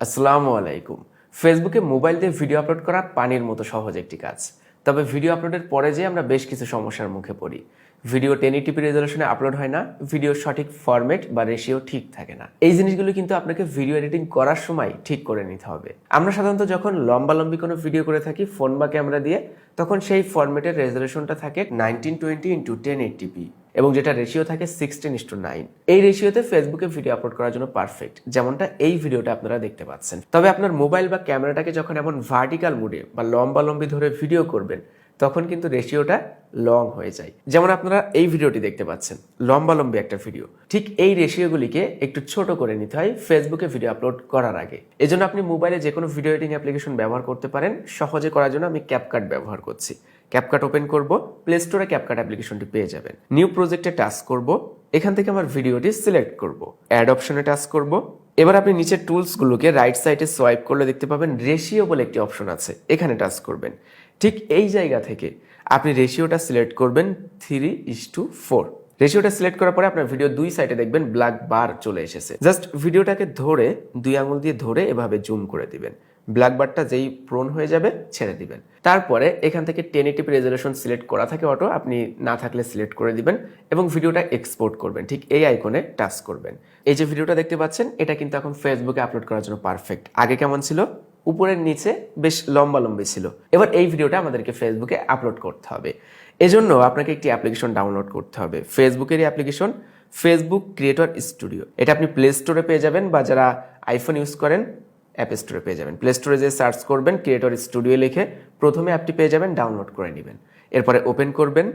আসসালামু আলাইকুম। ফেসবুকে মোবাইল দিয়ে ভিডিও আপলোড করা পানির মতো সহজ একটি কাজ। তবে ভিডিও আপলোডের পরে যে আমরা বেশ কিছু সমস্যার মুখে পড়ি। ভিডিও টেন টিপি রেজলিউশনে আপলোড হয় না, ভিডিও সঠিক ফরম্যাট বা রেশিও ঠিক থাকে না। এই জিনিসগুলো কিন্তু আপনাকে ভিডিও এডিটিং করার সময় ঠিক করে নিতে হবে। আমরা সাধারণত যখন লম্বালম্বি কোনো ভিডিও করে থাকি ফোন বা ক্যামেরা দিয়ে, তখন সেই ফরম্যাটের রেজলিউশনটা থাকে nineteen twenty into ten eighty p এবং যেটা রেশিও থাকে সিক্সটিন ইস টু নাইন এই রেশিওতে ফেসবুকে ভিডিও আপলোড করার জন্য পারফেক্ট যেমনটা এই ভিডিওটা আপনারা দেখতে পাচ্ছেন। তবে আপনার মোবাইল বা ক্যামেরাটাকে যখন এমন ভার্টিক্যাল মুডে বা লম্বা লম্বি ধরে ভিডিও করবেন, তখন কিন্তু রেশিওটা লং হয়ে যায়। যেমন আপনারা এই ভিডিওটি দেখতে পাচ্ছেন, লম্বা লম্বি একটা ভিডিও ঠিক এই রেশিওগুলিকে একটু ছোট করে নিতে হয় ফেসবুকে ভিডিও আপলোড করার আগে। এজন্য আপনি মোবাইলে যে কোনো ভিডিও এডিটিং অ্যাপ্লিকেশন ব্যবহার করতে পারেন, সহজে করার জন্য আমি ক্যাপকাট ব্যবহার করছি। ক্যাপকাট ওপেন করব প্লে স্টোরে ক্যাপকাট অ্যাপ্লিকেশনটি পেয়ে যাবেন। নিউ প্রজেক্টে টাচ করব, এখান থেকে আমার ভিডিওটি সিলেক্ট করব। অ্যাড অপশনে টাচ করব। এবার আপনি নিচের টুলসগুলোকে রাইট সাইডে সোয়াইপ করলে দেখতে পাবেন রেশিও বলে একটি অপশন আছে, এখানে টাচ করবেন। ঠিক এই জায়গা থেকে আপনি রেশিওটা সিলেক্ট করবেন থ্রি ইস টু ফোর রেশিওটা সিলেক্ট করার পরে আপনার ভিডিও দুই সাইডে দেখবেন ব্ল্যাক বার চলে এসেছে। জাস্ট ভিডিওটাকে ধরে, দুই আঙুল দিয়ে ধরে এভাবে জুম করে দিবেন। ব্ল্যাক বারটা যেই প্রোন হয়ে যাবে ছেড়ে দিবেন। তারপরে এখান থেকে টেন এটিপি রেজলিউশন সিলেক্ট করা থাকে অটো আপনি না থাকলে সিলেক্ট করে দিবেন এবং ভিডিওটা এক্সপোর্ট করবেন। ঠিক এই আইকনে টাচ করবেন। এই যে ভিডিওটা দেখতে পাচ্ছেন, এটা কিন্তু এখন ফেসবুকে আপলোড করার জন্য পারফেক্ট আগে কেমন ছিল? উপরের নিচে বেশ লম্বা লম্বি ছিল। এবার এই ভিডিওটা আমাদেরকে ফেসবুকে আপলোড করতে হবে। এজন্য আপনাকে একটি অ্যাপ্লিকেশন ডাউনলোড করতে হবে। ফেসবুকেরই অ্যাপ্লিকেশন ফেসবুক ক্রিয়েটর স্টুডিও এটা আপনি প্লে স্টোরে পেয়ে যাবেন বা যারা আইফোন ইউজ করেন অ্যাপ স্টোরে পেয়ে যাবেন। প্লে স্টোরে যে সার্চ করবেন ক্রিয়েটর স্টুডিও লিখে প্রথমে অ্যাপটি পেয়ে যাবেন ডাউনলোড করে নেবেন। এরপরে ওপেন করবেন।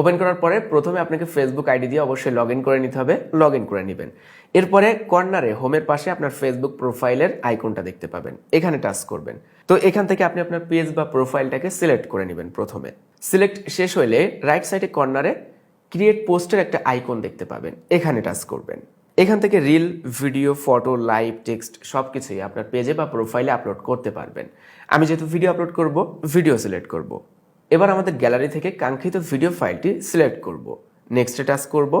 ওপেন করার পরে প্রথমে আপনাকে ফেসবুক আইডি দিয়ে অবশ্যই লগ করে নিতে হবে লগ করে নেবেন। এরপরে কর্নারে, হোমের পাশে আপনার ফেসবুক প্রোফাইলের আইকনটা দেখতে পাবেন। এখানে টাচ করবেন। তো এখান থেকে আপনি আপনার পেজ বা প্রোফাইলটাকে সিলেক্ট করে নেবেন প্রথমে। সিলেক্ট শেষ হলে রাইট সাইডে কর্নারে ক্রিয়েট পোস্টের একটা আইকন দেখতে পাবেন। এখানে টাচ করবেন। এখান থেকে reel video photo live text সব কিছুই আপনার পেজে বা প্রোফাইলে আপলোড করতে পারবেন। আমি যেহেতু ভিডিও আপলোড করব ভিডিও সিলেক্ট করব। এবার আমাদের গ্যালারি থেকে কাঙ্ক্ষিত ভিডিও ফাইলটি সিলেক্ট করব। নেক্সটে টাচ করব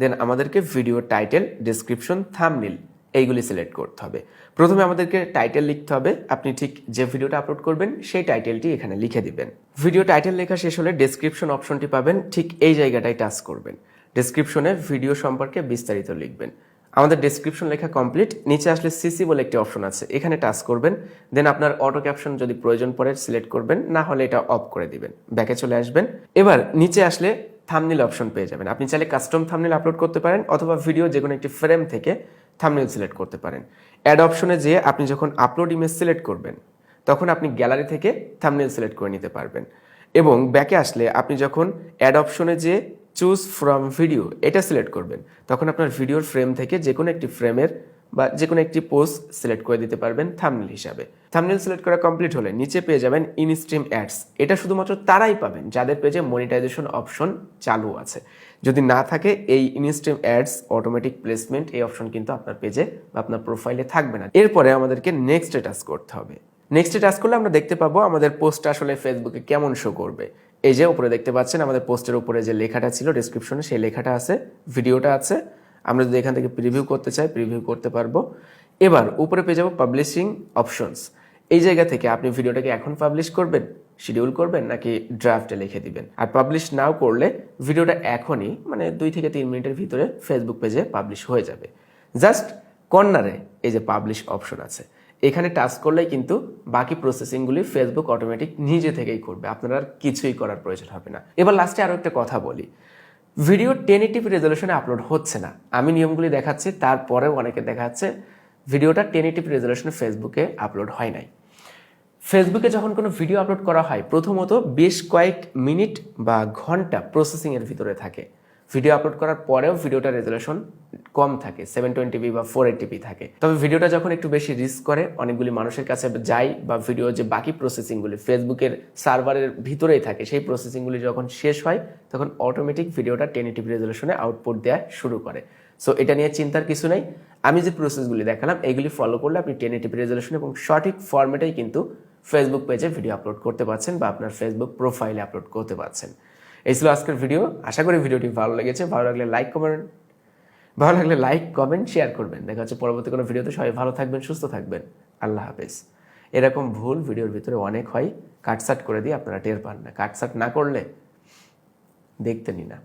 দেন আমাদেরকে ভিডিও টাইটেল ডিসক্রিপশন থামনিল এইগুলি সিলেক্ট করতে হবে। প্রথমে আমাদেরকে টাইটেল লিখতে হবে, আপনি ঠিক যে ভিডিওটা আপলোড করবেন, সেই টাইটেলটি এখানে লিখে দিবেন। ভিডিও টাইটেল লেখা শেষ হলে ডেসক্রিপশন অপশনটি পাবেন, ঠিক এই জায়গাটায় টাচ করবেন। ডেসক্রিপশনে ভিডিও সম্পর্কে বিস্তারিত লিখবেন। আমাদের ডেসক্রিপশন লেখা কমপ্লিট নিচে আসলে সিসি বলে একটি অপশন আছে। এখানে টাচ করবেন দেন আপনার অটো ক্যাপশন যদি প্রয়োজন পড়ে সিলেক্ট করবেন, না হলে এটা অফ করে দিবেন। ব্যাকে চলে আসবেন। এবার নিচে আসলে থামনিল অপশন পেয়ে যাবেন। আপনি চাইলে কাস্টম থামনিল আপলোড করতে পারেন, অথবা ভিডিও যে কোনো একটি ফ্রেম থেকে থামনিল সিলেক্ট করতে পারেন। অ্যাড অপশনে যেয়ে আপনি যখন আপলোড ইমেজ সিলেক্ট করবেন, তখন আপনি গ্যালারি থেকে থামনেল সিলেক্ট করে নিতে পারবেন। এবং ব্যাকে আসলে আপনি যখন অ্যাড অপশনে যে চুজ ফ্রম ভিডিও এটা সিলেক্ট করবেন। তখন আপনার ভিডিওর ফ্রেম থেকে যে কোনো একটি ফ্রেমের বা যে কোনো একটি পোস্ট সিলেক্ট করে দিতে পারবেন থামনেল হিসাবে। থামনেল সিলেক্ট করা কমপ্লিট হলে নিচে পেয়ে যাবেন ইনস্ট্রিম অ্যাডস এটা শুধুমাত্র তারাই পাবেন, যাদের পেজে মনিটাইজেশন অপশন চালু আছে। যদি না থাকে, এই ইনস্ট্রিম অ্যাডস অটোমেটিক প্লেসমেন্ট এই অপশন কিন্তু আপনার পেজে বা আপনার প্রোফাইলে থাকবে না। এরপরে আমাদেরকে নেক্সট টাচ করতে হবে। নেক্সটে টাচ করলে আমরা দেখতে পাবো আমাদের পোস্টটা আসলে ফেসবুকে কেমন শো করবে। এই যে উপরে দেখতে পাচ্ছেন, আমাদের পোস্টের উপরে যে লেখাটা ছিল ডিসক্রিপশনে সেই লেখাটা আছে ভিডিওটা আছে। আমরা যদি এখান থেকে প্রিভিউ করতে চাই প্রিভিউ করতে পারব। এবার উপরে পেয়ে যাব পাবলিশিং অপশনস এই জায়গা থেকে আপনি ভিডিওটাকে এখন পাবলিশ করবেন শিডিউল করবেন, নাকি ড্রাফটে লিখে দিবেন? আর পাবলিশ নাও করলে ভিডিওটা এখনই মানে দুই থেকে তিন মিনিটের ভিতরে ফেসবুক পেজে পাবলিশ হয়ে যাবে। জাস্ট কর্নারে এই যে পাবলিশ অপশন আছে। এখানে টাচ করলেই কিন্তু বাকি প্রসেসিংগুলি ফেসবুক অটোমেটিক নিজে থেকেই করবে। আপনার আর কিছুই করার প্রয়োজন হবে না। এবার লাস্টে আরও একটা কথা বলি। ভিডিও টেন এইটিপি রেজলিউশনে আপলোড হচ্ছে না। আমি নিয়মগুলি দেখাচ্ছি, তারপরেও অনেকে দেখাচ্ছে ভিডিওটা টেন এইটিপি রেজলিউশনে ফেসবুকে আপলোড হয় নাই। ফেসবুকে যখন কোনো ভিডিও আপলোড করা হয়, প্রথমত বেশ কয়েক মিনিট বা ঘণ্টা প্রসেসিংয়ের ভিতরে থাকে। ভিডিও আপলোড করার পরেও ভিডিওটা রেজলিউশন কম থাকে সেভেন টোয়েন্টি বা ফোর এইটিপি থাকে। তবে ভিডিওটা যখন একটু বেশি রিস্ক করে, অনেকগুলি মানুষের কাছে যায় বা ভিডিও যে বাকি প্রসেসিংগুলি ফেসবুকের সার্ভারের ভিতরেই থাকে, সেই প্রসেসিংগুলি যখন শেষ হয়, তখন অটোমেটিক ভিডিওটা টেন এইটিপি রেজলিউশনে আউটপুট দেওয়া শুরু করে। সো এটা নিয়ে চিন্তার কিছু নেই। আমি যে প্রসেসগুলি দেখালাম এইগুলি ফলো করলে আপনি টেন এইটিপি রেজলিউশন এবং সঠিক ফর্মেটেই কিন্তু ফেসবুক পেজে ভিডিও আপলোড করতে পারছেন বা আপনার ফেসবুক প্রোফাইলে আপলোড করতে পারছেন। এই ছিল আজকের ভিডিও আশা করি ভিডিওটি ভালো লেগেছে। ভালো লাগলে লাইক কমেন্ট ভালো লাগলে লাইক কমেন্ট শেয়ার করবেন। দেখা হচ্ছে পরবর্তী কোনো ভিডিওতে সবাই ভালো থাকবেন, সুস্থ থাকবেন। আল্লাহ হাফেজ। এরকম ভুল ভিডিওর ভিতরে অনেক হয় কাটসাট করে দিয়ে আপনারা টের পান না। কাটসাট না করলে দেখতেনই না।